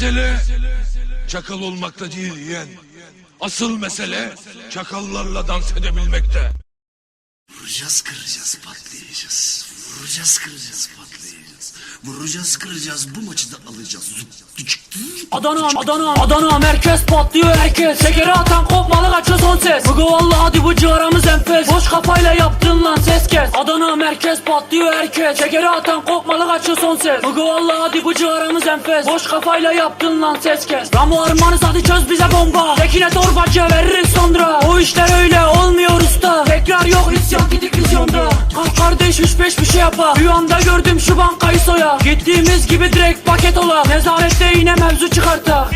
Mesele çakal olmakta değil yeğen. Asıl mesele çakallarla dans edebilmekte. Vuracağız kıracağız patlayacağız. Vuracağız kıracağız patlayacağız. Vuracağız kıracağız bu maçı da alacağız. Adana, Adana, Adana merkez patlıyor herkes Şekeri atan kopmalı kaçıyor son ses Bugü valla hadi bu ciğaramız enfes. Boş kafayla yaptın lan ses kes. Adana merkez patlıyor herkes. Şekeri atan kopmalı kaçıyor son ses. Bugü valla hadi bu ciğaramız enfes. Boş kafayla yaptın lan ses kes. Ramo armanız hadi çöz bize bomba. Tekine torbacı veririz sonra. O işler öyle olmuyor usta. Tekrar yok isyan gidik vizyonda Kalk kardeş üç beş bir şey yapa. Rüyamda gördüm şu bankayı soya. Gittiğimiz gibi direkt paket ola. Nezarette yine mevzu çıkarta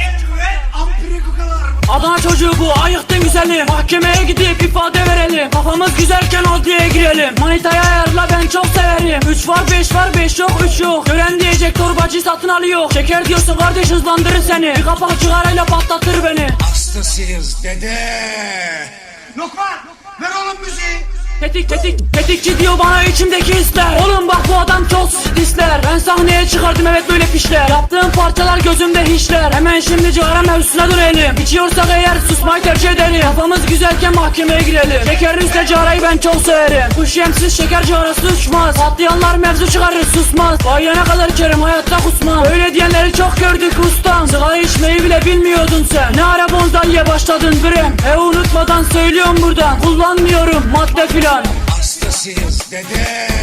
Adana çocuğu bu ayıktın güzelim. Mahkemeye gidip ifade verelim. Kafamız güzelken adliyeye girelim. Manitaya ayarla ben çok severim. 3 var 5 var 5 yok 3 yok. Gören diyecek torbacı satın alıyor. Şeker diyorsun kardeş hızlandırır seni. Bir kapak cigarayla patlatır beni. Hastasıyız dede. Lokman ver oğlum müziği. Tetik tetik tetikçi diyor bana içimdeki hisler. Oğlum bak bu adam çok disler Ben sahneye çıkardım evet böyle fişler Yaptığım parçalar gözümde hiçler. Hemen şimdi cigara mevzusuna dönelim. İçiyorsak eğer susmayı tercih edelim. Kafamız güzelken mahkemeye girelim. Şekerin üstüne cigarayı ben çok severim. Kuş yemsiz şeker cigarası uçmaz. Patlayanlar mevzu çıkarır susmaz. Bayana kadar içerim hayatta kusmaz Öyle diyenleri çok gördük ustam. Sigara içmeyi bile bilmiyordun sen. Ne ara bonzaiye başladın bre? E unutmadan söylüyorum buradan. Kullanmıyorum madde filan. Hastasıyız dede.